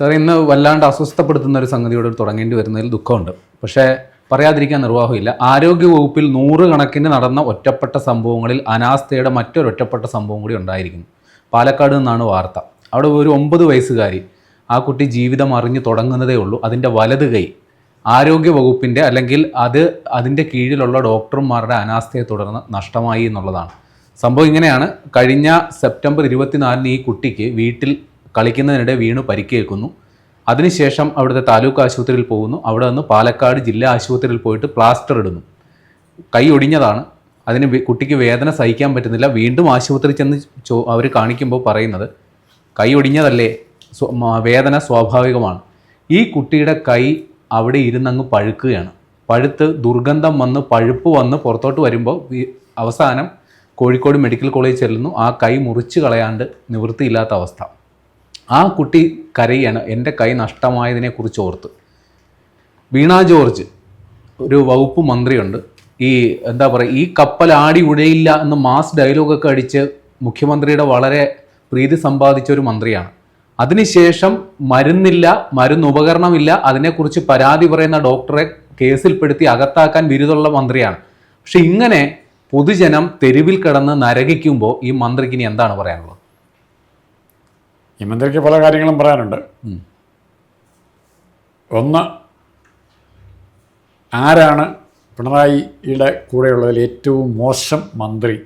Sir ഇന്ന് വല്ലാണ്ട് അസ്വസ്ഥപ്പെടുത്തുന്ന ഒരു സംഗതിയോട് തുടങ്ങേണ്ടി വരുന്നതിൽ ദുഃഖമുണ്ട്. പക്ഷേ പറയാതിരിക്കാൻ നിർവാഹമില്ല. ആരോഗ്യ വകുപ്പിൽ നൂറുകണക്കിന് നടന്ന ഒറ്റപ്പെട്ട സംഭവങ്ങളിൽ അനാസ്ഥയുടെ മറ്റൊരു ഒറ്റപ്പെട്ട സംഭവം കൂടി ഉണ്ടായിരിക്കുന്നു. പാലക്കാട് നിന്നാണ് വാർത്ത. അവിടെ ഒരു ഒമ്പത് വയസ്സുകാരി ആ കുട്ടി ജീവിതം അറിഞ്ഞു തുടങ്ങുന്നതേ ഉള്ളൂ. അതിന്റെ വലത് കൈ ആരോഗ്യ വകുപ്പിന്റെ അല്ലെങ്കിൽ അത് അതിന്റെ കീഴിലുള്ള ഡോക്ടർമാരുടെ അനാസ്ഥയെ തുടർന്ന് നഷ്ടമായി എന്നുള്ളതാണ്. സംഭവം ഇങ്ങനെയാണ്. കഴിഞ്ഞ സെപ്റ്റംബർ ഇരുപത്തിനാലിന് ഈ കുട്ടിക്ക് വീട്ടിൽ കളിക്കുന്നതിനിടെ വീണു പരിക്കേൽക്കുന്നു. അതിനുശേഷം അവിടുത്തെ താലൂക്ക് ആശുപത്രിയിൽ പോകുന്നു. അവിടെ നിന്ന് പാലക്കാട് ജില്ലാ ആശുപത്രിയിൽ പോയിട്ട് പ്ലാസ്റ്റർ ഇടുന്നു. കൈ ഒടിഞ്ഞതാണ്. അതിന് കുട്ടിക്ക് വേദന സഹിക്കാൻ പറ്റുന്നില്ല. വീണ്ടും ആശുപത്രി ചെന്ന് ചോ അവർ കാണിക്കുമ്പോൾ പറയുന്നത് കൈ ഒടിഞ്ഞതല്ലേ? വേദന സ്വാഭാവികമാണ്. ഈ കുട്ടിയുടെ കൈ അവിടെ ഇരുന്നങ്ങ് പഴുക്കുകയാണ്. പഴുത്ത് ദുർഗന്ധം വന്ന് പഴുപ്പ് വന്ന് പുറത്തോട്ട് വരുമ്പോൾ അവസാനം കോഴിക്കോട് മെഡിക്കൽ കോളേജ് ചെല്ലുന്നു. ആ കൈ മുറിച്ച് കളയാണ്ട് നിവൃത്തിയില്ലാത്ത അവസ്ഥ. ആ കുട്ടി കരയാണ് എന്റെ കൈ നഷ്ടമായതിനെക്കുറിച്ച് ഓർത്ത്. വീണ ജോർജ് ഒരു വകുപ്പ് മന്ത്രിയുണ്ട്. ഈ എന്താ പറയുക ഈ കപ്പൽ ആടി ഉഴയില്ല എന്ന് മാസ് ഡയലോഗൊക്കെ അടിച്ച് മുഖ്യമന്ത്രിയുടെ വളരെ പ്രീതി സമ്പാദിച്ച ഒരു മന്ത്രിയാണ്. അതിനുശേഷം മരുന്നില്ല മരുന്ന് ഉപകരണമില്ല അതിനെക്കുറിച്ച് പരാതി പറയുന്ന ഡോക്ടറെ കേസിൽപ്പെടുത്തി അകത്താക്കാൻ ബിരുദമുള്ള മന്ത്രിയാണ്. പക്ഷെ ഇങ്ങനെ പൊതുജനം തെരുവിൽ കിടന്ന് നരകിക്കുമ്പോൾ ഈ മന്ത്രിക്ക് ഇനി എന്താണ് പറയാനുള്ളത്? ഈ മന്ത്രിക്ക് പല കാര്യങ്ങളും പറയാനുണ്ട്. ഒന്ന് ആരാണ് പിണറായിയുടെ കൂടെയുള്ളതിൽ ഏറ്റവും മോശം മന്ത്രി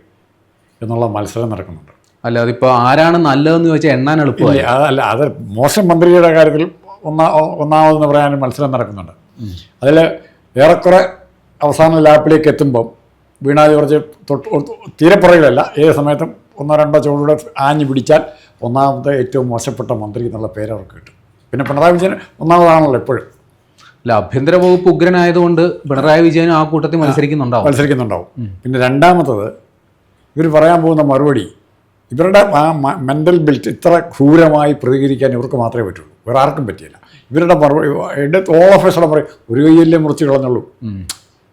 എന്നുള്ള മത്സരം നടക്കുന്നുണ്ട്. അല്ല അതിപ്പോൾ ആരാണ് നല്ലതെന്ന് ചോദിച്ചാൽ എണ്ണാൻ എളുപ്പമല്ല അല്ല അതല്ല അത് മോശം മന്ത്രിയുടെ കാര്യത്തിൽ ഒന്നാ ഒന്നാമതെന്ന് പറയാൻ മത്സരം നടക്കുന്നുണ്ട്. അതിൽ ഏറെക്കുറെ അവസാന ലാപ്പിലേക്ക് എത്തുമ്പം വീണാ ജോർജ് തൊട്ട് തീരെ പുറകിലല്ല ഏത് സമയത്തും ഒന്നോ രണ്ടോ ചുവടുകൂടെ ആഞ്ഞു പിടിച്ചാൽ ഒന്നാമത്തെ ഏറ്റവും മോശപ്പെട്ട മന്ത്രി എന്നുള്ള പേര് അവർക്ക് കിട്ടും. പിന്നെ പിണറായി വിജയൻ ഒന്നാമതാണല്ലോ എപ്പോഴും. അല്ല ആഭ്യന്തര വകുപ്പ് ഉഗ്രനായതുകൊണ്ട് പിണറായി വിജയൻ ആ കൂട്ടത്തിൽ മത്സരിക്കുന്നുണ്ടാവും. മത്സരിക്കുന്നുണ്ടാവും. പിന്നെ രണ്ടാമത്തത് ഇവർ പറയാൻ പോകുന്ന മറുപടി ഇവരുടെ ആ മെന്റൽ ബിൽറ്റ് ഇത്ര ക്രൂരമായി പ്രതികരിക്കാൻ ഇവർക്ക് മാത്രമേ പറ്റുള്ളൂ. വേറെ ആർക്കും പറ്റിയില്ല. ഇവരുടെ മറുപടി എന്റെ ഓൾ ഓഫീസറെ പറയും ഒരു കൈയല്ലേ മുറിച്ച് കളഞ്ഞുള്ളൂ.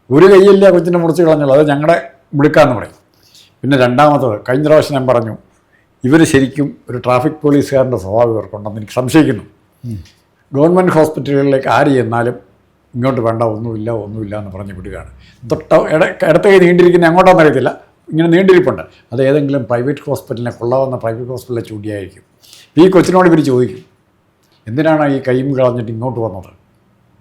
ഒരു കൈയല്ലേ കൊച്ചിന്റെ മുറിച്ച് കളഞ്ഞുള്ളൂ. അത് ഞങ്ങളുടെ മിടുക്കാന്ന് പറയും. പിന്നെ രണ്ടാമത് കഴിഞ്ഞ പ്രാവശ്യം ഞാൻ പറഞ്ഞു ഇവർ ശരിക്കും ഒരു ട്രാഫിക് പോലീസുകാരന്റെ സ്വഭാവം ഇവർക്കുണ്ടെന്ന് എനിക്ക് സംശയിക്കുന്നു. ഗവൺമെന്റ് ഹോസ്പിറ്റലുകളിലേക്ക് ആര് ചെന്നാലും ഇങ്ങോട്ട് വേണ്ട ഒന്നുമില്ല ഒന്നുമില്ല എന്ന് പറഞ്ഞ് വിടുകയാണ്. തൊട്ട ഇട ഇടത്ത കൈ നീണ്ടിരിക്കുന്ന എങ്ങോട്ടാണെന്ന് അറിയത്തില്ല. ഇങ്ങനെ നീണ്ടിരിപ്പുണ്ട്. അത് ഏതെങ്കിലും പ്രൈവറ്റ് ഹോസ്പിറ്റലിനെ കൊള്ളാവുന്ന പ്രൈവറ്റ് ഹോസ്പിറ്റലിലെ ചൂടിയായിരിക്കും ഈ കൊച്ചിനോട് ഇവർ ചോദിക്കും എന്തിനാണ് ഈ കൈയും കളഞ്ഞിട്ട് ഇങ്ങോട്ട് വന്നത്?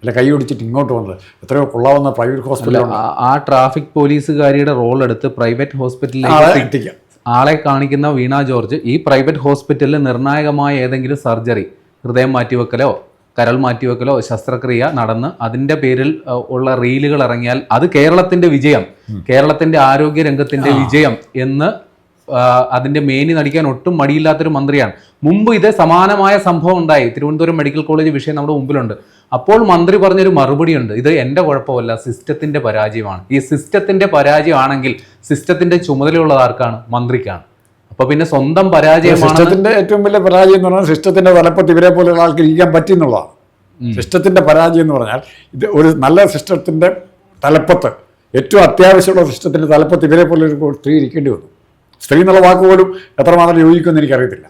അല്ല കൈ ഒടിച്ചിട്ട് ഇങ്ങോട്ട് വന്നത്. എത്രയോ കൊള്ളാവുന്ന പ്രൈവറ്റ് ഹോസ്പിറ്റൽ ആ- ട്രാഫിക് പോലീസുകാരിയുടെ റോൾ എടുത്ത് പ്രൈവറ്റ് ഹോസ്പിറ്റലിൽ ഹോസ്പിറ്റലിലേക്ക് എത്തിക്കാം. ആളെ കാണിക്കുന്ന വീണ ജോർജ് ഈ പ്രൈവറ്റ് ഹോസ്പിറ്റലിൽ നിർണായകമായ ഏതെങ്കിലും സർജറി ഹൃദയം മാറ്റിവെക്കലോ കരൾ മാറ്റിവെക്കലോ ശസ്ത്രക്രിയ നടന്ന് അതിന്റെ പേരിൽ ഉള്ള റീലുകൾ ഇറങ്ങിയാൽ അത് കേരളത്തിന്റെ വിജയം കേരളത്തിന്റെ ആരോഗ്യ രംഗത്തിന്റെ വിജയം എന്ന് അതിന്റെ അതിന്റെ മേനി നടിക്കാൻ ഒട്ടും മടിയില്ലാത്തൊരു മന്ത്രിയാണ്. മുമ്പ് ഇതേ സമാനമായ സംഭവം ഉണ്ടായി. തിരുവനന്തപുരം മെഡിക്കൽ കോളേജ് വിഷയം നമ്മുടെ മുമ്പിലുണ്ട്. അപ്പോൾ മന്ത്രി പറഞ്ഞൊരു മറുപടിയുണ്ട്. ഇത് എന്റെ കുഴപ്പമല്ല സിസ്റ്റത്തിന്റെ പരാജയമാണ്. ഈ സിസ്റ്റത്തിന്റെ പരാജയമാണെങ്കിൽ സിസ്റ്റത്തിന്റെ ചുമതലയുള്ളത് ആർക്കാണ്? മന്ത്രിക്കാണ്. അപ്പൊ പിന്നെ സ്വന്തം പരാജയമാണ് സിസ്റ്റത്തിന്റെ ഏറ്റവും വലിയ പരാജയം എന്ന് പറഞ്ഞാൽ സിസ്റ്റത്തിന്റെ തലപ്പത്ത് ഇവരെ പോലെ ആൾക്ക് ഇരിക്കാൻ പറ്റിയെന്നുള്ളതാണ്. സിസ്റ്റത്തിന്റെ പരാജയം എന്ന് പറഞ്ഞാൽ ഇത് ഒരു നല്ല സിസ്റ്റത്തിന്റെ തലപ്പത്ത് ഏറ്റവും അത്യാവശ്യമുള്ള സിസ്റ്റത്തിന്റെ തലപ്പത്ത് ഇവരെ പോലെ ഒരു സ്ത്രീ ഇരിക്കേണ്ടി വന്നു. സ്ത്രീ എന്നുള്ള വാക്ക് പോലും എത്രമാത്രം യോജിക്കുമെന്ന് എനിക്കറിയത്തില്ല.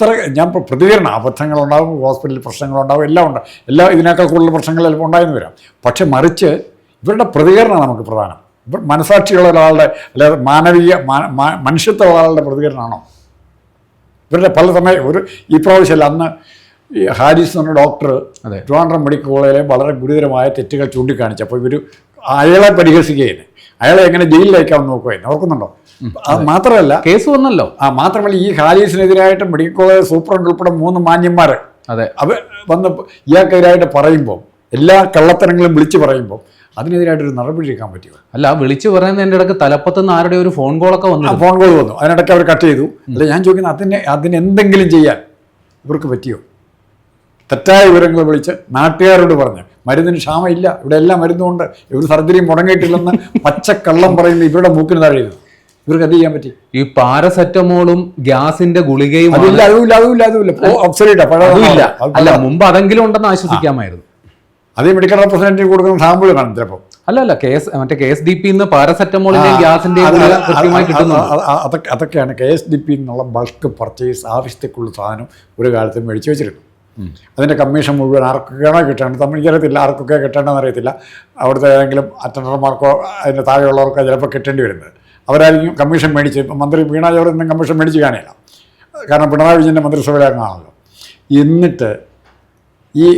ഇത്ര ഞാൻ പ്രതികരണം അബദ്ധങ്ങളുണ്ടാവും ഹോസ്പിറ്റലിൽ പ്രശ്നങ്ങളുണ്ടാവും എല്ലാം ഉണ്ട്. എല്ലാ ഇതിനേക്കാൾ കൂടുതൽ പ്രശ്നങ്ങൾ ചിലപ്പോൾ ഉണ്ടായെന്ന് വരാം. പക്ഷെ മറിച്ച് ഇവരുടെ പ്രതികരണമാണ് നമുക്ക് പ്രധാനം. ഇവർ മനസാക്ഷിയുള്ള ഒരാളുടെ അല്ലാതെ മാനവീയ മനുഷ്യത്വമുള്ള ഒരാളുടെ പ്രതികരണമാണോ? ഇവരുടെ പല സമയം ഒരു ഈ പ്രാവശ്യമല്ല അന്ന് ഈ ഹാരിസ് എന്ന ഡോക്ടർ അതെ. ട്രിവാൻഡ്രം മെഡിക്കൽ കോളേജിലെ വളരെ ഗുരുതരമായ തെറ്റുകൾ ചൂണ്ടിക്കാണിച്ചു അപ്പോൾ ഇവർ അയാളെ പരിഹസിക്കുകയാണ് അയാളെ എങ്ങനെ ജയിലിൽ അയക്കാമെന്ന് നോക്കുകയായിരുന്നു ഓർക്കുന്നുണ്ടോ? മാത്രമല്ല കേസ് വന്നല്ലോ. ആ മാത്രമല്ല ഈ ഹാലീസിനെതിരായിട്ട് മെഡിക്കൽ കോളേജ് സൂപ്രണ്ട് ഉൾപ്പെടെ മൂന്ന് മാന്യന്മാർ അതെ. അവ വന്ന് ഇയാൾക്കെതിരായിട്ട് പറയുമ്പോൾ എല്ലാ കള്ളത്തരങ്ങളും വിളിച്ചു പറയുമ്പോൾ അതിനെതിരായിട്ടൊരു നടപടി എടുക്കാൻ പറ്റുമോ? അല്ല വിളിച്ചു പറയുന്നതിന്റെ ഇടയ്ക്ക് തലപ്പത്തുനിന്ന് ആരുടെ ഒരു ഫോൺ കോളൊക്കെ വന്നു ഫോൺ കോൾ വന്നു. അതിനിടയ്ക്ക് അവർ കട്ട് ചെയ്തു. അല്ല ഞാൻ ചോദിക്കുന്നത് അതിന് അതിന് എന്തെങ്കിലും ചെയ്യാൻ ഇവർക്ക് പറ്റിയോ? തെറ്റായ വിവരങ്ങൾ വിളിച്ച് നാട്ടുകാരോട് പറഞ്ഞ് മരുന്നിന് ക്ഷാമമില്ല. ഇവിടെ എല്ലാം മരുന്നുണ്ട് ഇവർ സർജറി മുടങ്ങിയിട്ടില്ലെന്ന് പച്ചക്കള്ളം പറയുന്ന ഇവരുടെ മൂക്കിന് താഴെയാണ് ഇവർക്ക് എന്ത് ചെയ്യാൻ പറ്റി? ഈ പാരസെറ്റമോളും ഗ്യാസിന്റെ ഗുളികയും അതില്ല അതുമില്ല അതുമില്ല അതുമില്ല. അല്ല മുമ്പ് അതെങ്കിലും ഉണ്ടെന്ന് ആശ്വസിക്കാമായിരുന്നു. അതേ മെഡിക്കൽ റെപ്രസെന്റേറ്റീവ് കൊടുക്കുന്ന സാമ്പിൾ കാണും ചിലപ്പോൾ അല്ല അല്ല കേസ് മറ്റേ കെ എസ് ഡി പി നിന്ന് പാരസെറ്റമോളിന്റെ ഗ്യാസിന്റെ കൃത്യമായി അതൊക്കെ അതൊക്കെയാണ് കെ എസ് ഡി പി എന്നുള്ള ബൾക്ക് പർച്ചേസ് ആവശ്യത്തേക്കുള്ള സാധനം ഒരു കാലത്ത് മേടിച്ചു വെച്ചിരുന്നു അതിന്റെ കമ്മീഷൻ മുഴുവൻ ആർക്കൊക്കെയാണോ കിട്ടേണ്ടത്? എനിക്കറിയത്തില്ല ആർക്കൊക്കെ കിട്ടേണ്ടതെന്ന് അറിയത്തില്ല. അവിടുത്തെ ഏതെങ്കിലും അറ്റൻഡർമാർക്കോ അതിന്റെ താഴെയുള്ളവർക്കോ ചിലപ്പോൾ കിട്ടേണ്ടി വരുന്നത്. അവരായിരിക്കും കമ്മീഷൻ മേടിച്ച് ഇപ്പം മന്ത്രി വീണ ജോർജ് ഒന്നും കമ്മീഷൻ മേടിച്ച് കാണില്ല. കാരണം പിണറായി വിജയന്റെ മന്ത്രിസഭയിലാണല്ലോ എന്നിട്ട് ഈ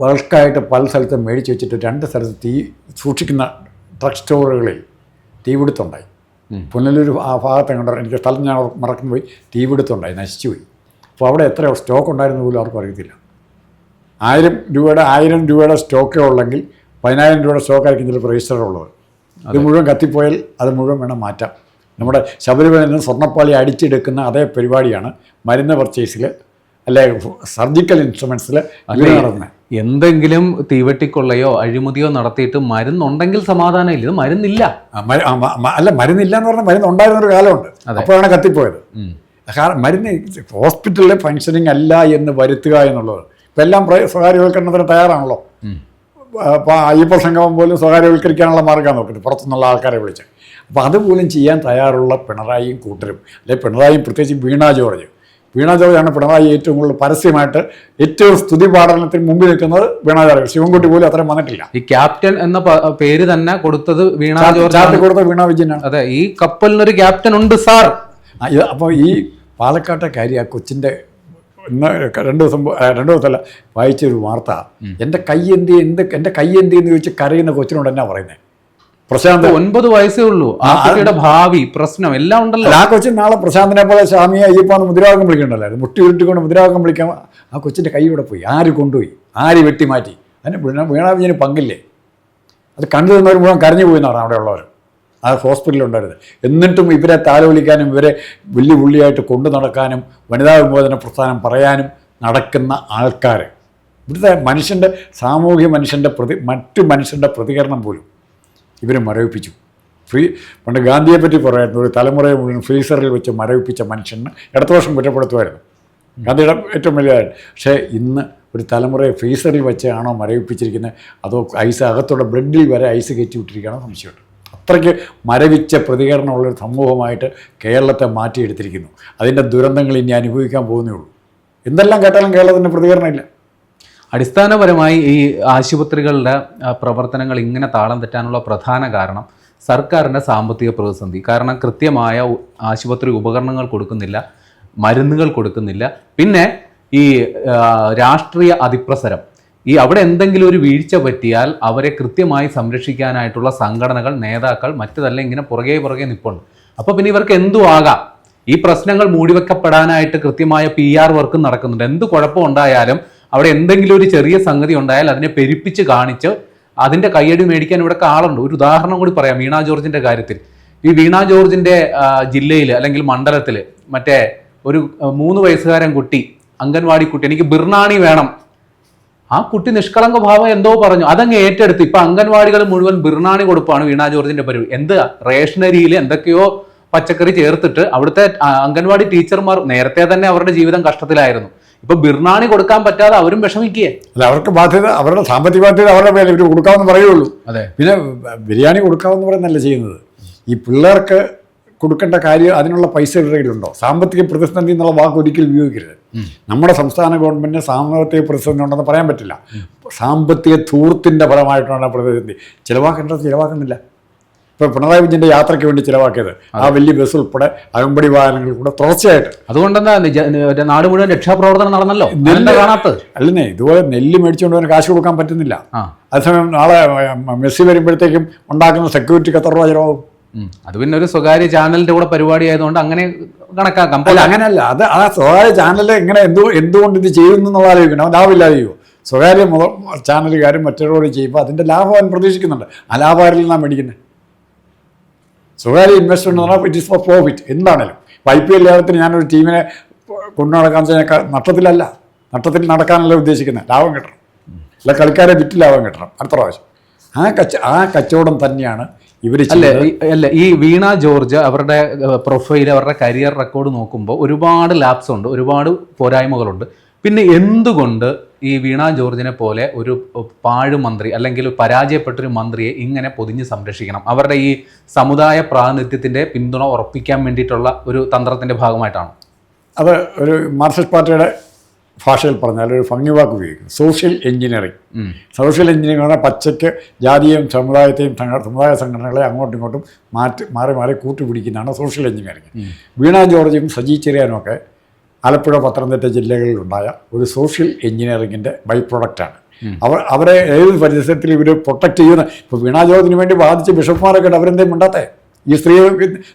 ബൾക്കായിട്ട് പല സ്ഥലത്തും മേടിച്ച് വെച്ചിട്ട് രണ്ട് സ്ഥലത്ത് തീ സൂക്ഷിക്കുന്ന ഡ്രഗ് സ്റ്റോറുകളിൽ തീപിടുത്തുണ്ടായി പുനലൂർ ആ ഭാഗത്ത് കണ്ടോ എനിക്ക് സ്ഥലം ഞാൻ മറക്കുന്നു പോയി തീപിടുത്തമുണ്ടായി നശിച്ചുപോയി. അപ്പോൾ അവിടെ എത്ര സ്റ്റോക്ക് ഉണ്ടായിരുന്നു പോലും അവർക്ക് അറിയത്തില്ല. ആയിരം രൂപയുടെ ആയിരം രൂപയുടെ സ്റ്റോക്കേ ഉള്ളെങ്കിൽ പതിനായിരം രൂപയുടെ സ്റ്റോക്കായിരിക്കും ചിലപ്പോൾ രജിസ്റ്റർ ഉള്ളത്. അത്. മുഴുവൻ കത്തിപ്പോയാൽ അത് മുഴുവൻ വേണം മാറ്റാം. നമ്മുടെ ശബരിമലയിൽ നിന്ന് സ്വർണപ്പാളി അടിച്ചെടുക്കുന്ന അതേ പരിപാടിയാണ് മരുന്ന് പർച്ചേസിൽ അല്ലെ സർജിക്കൽ ഇൻസ്ട്രുമെൻസിൽ? നടന്നത് എന്തെങ്കിലും തീവെട്ടിക്കൊള്ളയോ അഴിമതിയോ നടത്തിയിട്ട് മരുന്നുണ്ടെങ്കിൽ സമാധാനം ഇല്ല ഇത് മരുന്നില്ല. അല്ല മരുന്നില്ല എന്ന് പറഞ്ഞാൽ മരുന്ന് ഉണ്ടായിരുന്നൊരു കാലമുണ്ട്. അതെ. അപ്പോഴാണ് കത്തിപ്പോയത്. കാരണം മരുന്ന് ഹോസ്പിറ്റലിലെ ഫങ്ഷനിങ് അല്ല എന്ന് വരുത്തുക എന്നുള്ളത്. ഇപ്പം എല്ലാം സ്വകാര്യവൽക്കരണത്തിന് തയ്യാറാണല്ലോ. അപ്പോൾ അയ്യപ്പ സംഗമം പോലും സ്വകാര്യവൽക്കരിക്കാനുള്ള മാർഗമാണ് നോക്കുന്നത്. പുറത്തുനിന്നുള്ള ആൾക്കാരെ വിളിച്ച്. അപ്പോൾ അതുപോലും ചെയ്യാൻ തയ്യാറുള്ള പിണറായിയും കൂട്ടരും. അല്ലെ പിണറായിയും പ്രത്യേകിച്ച് വീണ ജോർജ്. വീണ ജോർജാണ് പിണറായി ഏറ്റവും കൂടുതൽ പരസ്യമായിട്ട് ഏറ്റവും സ്തുതി പാഠനത്തിന് മുമ്പിൽ നിൽക്കുന്നത് വീണ ജോർജ്. ശിവൻകുട്ടി പോലും അത്രയും വന്നിട്ടില്ല. ഈ ക്യാപ്റ്റൻ എന്ന പേര് തന്നെ കൊടുത്തത് വീണ ജോർജ് കൊടുത്തത് കൊടുത്ത വീണ വിജയനാണ്. അതെ ഈ കപ്പലിനൊരു ക്യാപ്റ്റൻ ഉണ്ട് സാർ. ഇത് അപ്പോൾ ഈ പാലക്കാട്ടെ കാര്യം ആ കൊച്ചിന്റെ ഇന്ന് രണ്ട് ദിവസം രണ്ട് ദിവസമല്ല വായിച്ചൊരു വാർത്ത. എന്റെ കൈ എന്ത് എന്ത് എന്റെ കൈ എന്തി എന്ന് ചോദിച്ച് കരയുന്ന കൊച്ചിനോട് എന്നാ പറയുന്നത് പ്രശാന്ത്. ഒൻപത് വയസ്സേ ഉള്ളൂ. ആ കുട്ടിയുടെ ഭാവി പ്രശ്നം എല്ലാം ഉണ്ടല്ലോ. ആ കൊച്ചിൻ നാളെ പ്രശാന്തിനെ പോലെ സ്വാമി അയ്യപ്പാന്ന് മുദ്രാവാക്യം വിളിക്കണ്ടല്ലായിരുന്നു മുട്ടി ഉരുട്ടിക്കൊണ്ട് മുദ്രാവാക്യം വിളിക്കാൻ ആ കൊച്ചിന്റെ കൈ ഇവിടെ പോയി. ആര് കൊണ്ടുപോയി? ആര് വെട്ടി മാറ്റി അതിന് വീണ വീണ പങ്കില്ലേ? അത് കണ്ടു നിന്നവർ മുഴുവൻ കരഞ്ഞു പോയി എന്നാണ് അവിടെ ഉള്ളവർ. ആ ഹോസ്പിറ്റലിലുണ്ടായിരുന്നത് എന്നിട്ടും ഇവരെ താലോലിക്കാനും ഇവരെ വലിയ ഉള്ളിയായിട്ട് കൊണ്ടു നടക്കാനും വനിതാ വിമോചന പ്രസ്ഥാനം പറയാനും നടക്കുന്ന ആൾക്കാർ ഇവിടുത്തെ മനുഷ്യന്റെ സാമൂഹ്യ മനുഷ്യന്റെ പ്രതി മറ്റു മനുഷ്യന്റെ പ്രതികരണം പോലും ഇവരെ മരവിപ്പിച്ചു. ഫ്രീ പണ്ട് ഗാന്ധിയെ പറ്റി പറയായിരുന്നു ഒരു തലമുറയെ മുഴുവൻ ഫ്രീസറിൽ വെച്ച് മരവിപ്പിച്ച മനുഷ്യന് വർഷം കുറ്റപ്പെടുത്തുമായിരുന്നു. ഗാന്ധിയുടെ ഏറ്റവും വലിയ. പക്ഷേ ഇന്ന് ഒരു തലമുറയെ ഫ്രീസറിൽ വെച്ചാണോ മരവിപ്പിച്ചിരിക്കുന്നത്? അതോ ഐസ് അകത്തുള്ള ബ്ലഡിൽ വരെ ഐസ് കയറ്റി വിട്ടിരിക്കുകയാണോ സംശയമുണ്ട്. അത്രയ്ക്ക് മരവിച്ച പ്രതികരണമുള്ളൊരു സമൂഹമായിട്ട് കേരളത്തെ മാറ്റിയെടുത്തിരിക്കുന്നു. അതിന്റെ ദുരന്തങ്ങൾ ഇനി അനുഭവിക്കാൻ പോകുന്നേ ഉള്ളൂ. എന്തെല്ലാം കേട്ടാലും കേരളത്തിന്റെ പ്രതികരണമില്ല. അടിസ്ഥാനപരമായി ഈ ആശുപത്രികളുടെ പ്രവർത്തനങ്ങൾ ഇങ്ങനെ താളം തെറ്റാനുള്ള പ്രധാന കാരണം സർക്കാരിന്റെ സാമ്പത്തിക പ്രതിസന്ധി. കാരണം കൃത്യമായ ആശുപത്രി ഉപകരണങ്ങൾ കൊടുക്കുന്നില്ല മരുന്നുകൾ കൊടുക്കുന്നില്ല. പിന്നെ ഈ രാഷ്ട്രീയ അതിപ്രസരം. ഈ അവിടെ എന്തെങ്കിലും ഒരു വീഴ്ച പറ്റിയാൽ അവരെ കൃത്യമായി സംരക്ഷിക്കാനായിട്ടുള്ള സംഘടനകൾ നേതാക്കൾ മറ്റതല്ല ഇങ്ങനെ പുറകെ പുറകെ നിൽപ്പുണ്ട് അപ്പോൾ പിന്നെ ഇവർക്ക് എന്തു ആകാം? ഈ പ്രശ്നങ്ങൾ മൂടിവെക്കപ്പെടാനായിട്ട് കൃത്യമായ പി ആർ വർക്കും നടക്കുന്നുണ്ട്. എന്ത് കുഴപ്പമുണ്ടായാലും അവിടെ എന്തെങ്കിലും ഒരു ചെറിയ സംഗതി ഉണ്ടായാൽ അതിനെ പെരുപ്പിച്ച് കാണിച്ച് അതിന്റെ കയ്യടി മേടിക്കാൻ ഇവിടെ ആളുണ്ട്. ഒരു ഉദാഹരണം കൂടി പറയാം വീണ ജോർജിന്റെ കാര്യത്തിൽ. ഈ വീണ ജോർജിന്റെ ജില്ലയിൽ അല്ലെങ്കിൽ മണ്ഡലത്തിൽ മറ്റേ ഒരു മൂന്ന് വയസ്സുകാരൻ കുട്ടി അംഗൻവാടി കുട്ടി എനിക്ക് ബിർണാണി വേണം ആ കുട്ടി നിഷ്കളങ്ക ഭാവം എന്തോ പറഞ്ഞു. അതങ്ങ് ഏറ്റെടുത്ത്. ഇപ്പൊ അംഗൻവാടികൾ മുഴുവൻ ബിർണാണി കൊടുപ്പാണ് വീണ ജോർജിന്റെ പരിപാടി. എന്ത് റേഷനരിയിൽ എന്തൊക്കെയോ പച്ചക്കറി ചേർത്തിട്ട് അവിടുത്തെ അംഗൻവാടി ടീച്ചർമാർ നേരത്തെ തന്നെ അവരുടെ ജീവിതം കഷ്ടത്തിലായിരുന്നു. ഇപ്പൊ ബിർണാണി കൊടുക്കാൻ പറ്റാതെ അവരും വിഷമിക്കുക അല്ല അവർക്ക് ബാധ്യത അവരുടെ സാമ്പത്തിക ബാധ്യത അവരുടെ പേര് ഇവർ കൊടുക്കാമെന്ന് പറയുള്ളൂ. അതെ. പിന്നെ ബിരിയാണി കൊടുക്കാമെന്ന് പറയുന്നല്ല ചെയ്യുന്നത്. ഈ പിള്ളേർക്ക് കൊടുക്കേണ്ട കാര്യം അതിനുള്ള പൈസ ഇവരുടെ കയ്യിലുണ്ടോ? സാമ്പത്തിക പ്രതിസന്ധി എന്നുള്ള വാക്ക് ഒരിക്കലും ഉപയോഗിക്കരുത്. നമ്മുടെ സംസ്ഥാന ഗവൺമെന്റിന് സാമ്പത്തിക പ്രതിസന്ധി ഉണ്ടെന്ന് പറയാൻ പറ്റില്ല. സാമ്പത്തിക ധൂർത്തിന്റെ ഫലമായിട്ടാണ് പ്രതിസന്ധി. ചിലവാക്കേണ്ടത് ചിലവാക്കുന്നില്ല. ഇപ്പോൾ പിണറായി വിജയന്റെ യാത്രയ്ക്ക് വേണ്ടി ചിലവാക്കിയത് ആ വലിയ ബസ് ഉൾപ്പെടെ അകമ്പടി വാഹനങ്ങൾ കൂടെ തുടർച്ചയായിട്ട്. അതുകൊണ്ടെന്താ നാട് മുഴുവൻ രക്ഷാപ്രവർത്തനം നടന്നല്ലോ? നെല്ല് കാണാത്തത്? അല്ലെന്നേ ഇതുപോലെ നെല്ല് മേടിച്ചുകൊണ്ട് വരാൻ കാശ് കൊടുക്കാൻ പറ്റുന്നില്ല. അതേസമയം നാളെ മെസ്സി വരുമ്പോഴത്തേക്കും ഉണ്ടാക്കുന്ന സെക്യൂരിറ്റിക്ക് എത്ര രൂപ ചിലവാകും. അത് പിന്നെ ഒരു സ്വകാര്യ ചാനലിന്റെ കൂടെ പരിപാടി ആയതുകൊണ്ട് അങ്ങനെ കണക്കാക്കാം. അല്ല അങ്ങനെയല്ല. അത് ആ സ്വകാര്യ ചാനലിൽ എങ്ങനെ എന്തോ എന്തുകൊണ്ട് ഇത് ചെയ്യുന്നു എന്നുള്ള ആലോചിക്കണം അവൻ ലാഭമില്ലാതെ സ്വകാര്യ ചാനലുകാരും മറ്റൊരാളോട് ചെയ്യുമ്പോൾ അതിന്റെ ലാഭം അവൻ പ്രതീക്ഷിക്കുന്നുണ്ട്. ആ ലാഭം നിന്നാണ് മേടിക്കുന്നത്. സ്വകാര്യ ഇൻവെസ്റ്റ്മെന്റ് പറഞ്ഞാൽ ഇറ്റ് ഇസ് ഫോർ പ്രോഫിറ്റ് എന്താണേലും. ഐ പി എൽ ലേലത്തിന് ഞാനൊരു ടീമിനെ കൊണ്ടു നടക്കാൻ വെച്ചാൽ നഷ്ടത്തിലല്ല നഷ്ടത്തിൽ നടക്കാനല്ല ഉദ്ദേശിക്കുന്നത്. ലാഭം കിട്ടണം. അല്ല കളിക്കാരെ വിറ്റ് ലാഭം കിട്ടണം. അടുത്ത പ്രാവശ്യം. ആ കച്ച ആ കച്ചവടം തന്നെയാണ് ഇവർ അല്ലേ ഈ- അല്ല ഈ വീണ ജോർജ് അവരുടെ പ്രൊഫൈൽ അവരുടെ കരിയർ റെക്കോർഡ് നോക്കുമ്പോൾ ഒരുപാട് ലാപ്സ് ഉണ്ട് ഒരുപാട് പോരായ്മകളുണ്ട്. പിന്നെ എന്തുകൊണ്ട് ഈ വീണ ജോർജിനെ പോലെ ഒരു പാഴ് മന്ത്രി അല്ലെങ്കിൽ പരാജയപ്പെട്ടൊരു മന്ത്രിയെ ഇങ്ങനെ പൊതിഞ്ഞ് സംരക്ഷിക്കണം? അവരുടെ ഈ സമുദായ പ്രാതിനിധ്യത്തിന്റെ പിന്തുണ ഉറപ്പിക്കാൻ വേണ്ടിയിട്ടുള്ള ഒരു തന്ത്രത്തിന്റെ ഭാഗമായിട്ടാണ്? അത് ഒരു മാർക്സിസ്റ്റ് പാർട്ടിയുടെ ഭാഷയിൽ പറഞ്ഞാൽ ഒരു ഭംഗി വാക്ക് ഉപയോഗിക്കുന്നു. സോഷ്യൽ എഞ്ചിനീയറിംഗ് സോഷ്യൽ എഞ്ചിനീയറിംഗ് പറഞ്ഞാൽ പച്ചയ്ക്ക് ജാതിയെയും സമുദായത്തെയും സമുദായ സംഘടനകളെ അങ്ങോട്ടും ഇങ്ങോട്ടും മാറ്റി മാറി മാറി കൂട്ടുപിടിക്കുന്നതാണ് സോഷ്യൽ എഞ്ചിനീയറിംഗ് വീണ ജോർജും സജി ചെറിയാനും ഒക്കെ ആലപ്പുഴ പത്തനംതിട്ട ജില്ലകളിലുണ്ടായ ഒരു സോഷ്യൽ എഞ്ചിനീയറിംഗിന്റെ ബൈ പ്രൊഡക്റ്റാണ് അവർ അവരെ ഏത് പരിസരത്തിൽ ഇവർ പ്രൊട്ടക്റ്റ് ചെയ്യുന്ന ഇപ്പോൾ വീണ ജോർജിന് വേണ്ടി ബാധിച്ച ബിഷപ്പ്മാരൊക്കെ ഉണ്ട് അവരെന്തേ മിണ്ടാത്തെ? ഈ സ്ത്രീയെ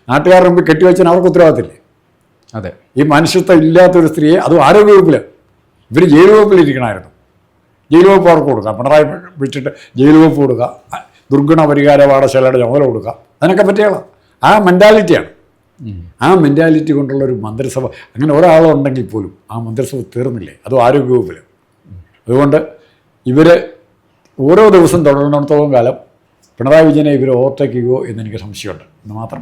നാട്ടുകാരുടെ മുമ്പ് കെട്ടിവെച്ചാൽ അവർക്ക് ഉത്തരവാദിത്തില്ലേ അതെ. ഈ മനുഷ്യത്വം ഇല്ലാത്തൊരു സ്ത്രീയെ അതും ആരോഗ്യവകുപ്പിൽ ഇവർ ജയിൽ വകുപ്പിൽ ഇരിക്കണമായിരുന്നു ജയിൽ വകുപ്പ് അവർക്ക് കൊടുക്കുക പിണറായി വിളിച്ചിട്ട് ജയിൽ വകുപ്പ് കൊടുക്കുക ദുർഗുണ പരിഹാര പാഠശാലയുടെ ചുമതല കൊടുക്കുക അതിനൊക്കെ പറ്റിയുള്ള ആ മെന്റാലിറ്റിയാണ് ആ മെന്റാലിറ്റി കൊണ്ടുള്ള ഒരു മന്ത്രിസഭ അങ്ങനെ ഒരാളുണ്ടെങ്കിൽ പോലും ആ മന്ത്രിസഭ തീർന്നില്ലേ? അതും ആരോഗ്യവകുപ്പിൽ അതുകൊണ്ട് ഇവർ ഓരോ ദിവസം തുടരുന്നിടത്തോളം കാലം പിണറായി വിജയനെ ഇവർ ഓവർടേക്ക് ചെയ്യുമോ എന്നെനിക്ക് സംശയമുണ്ട്. എന്ന് മാത്രം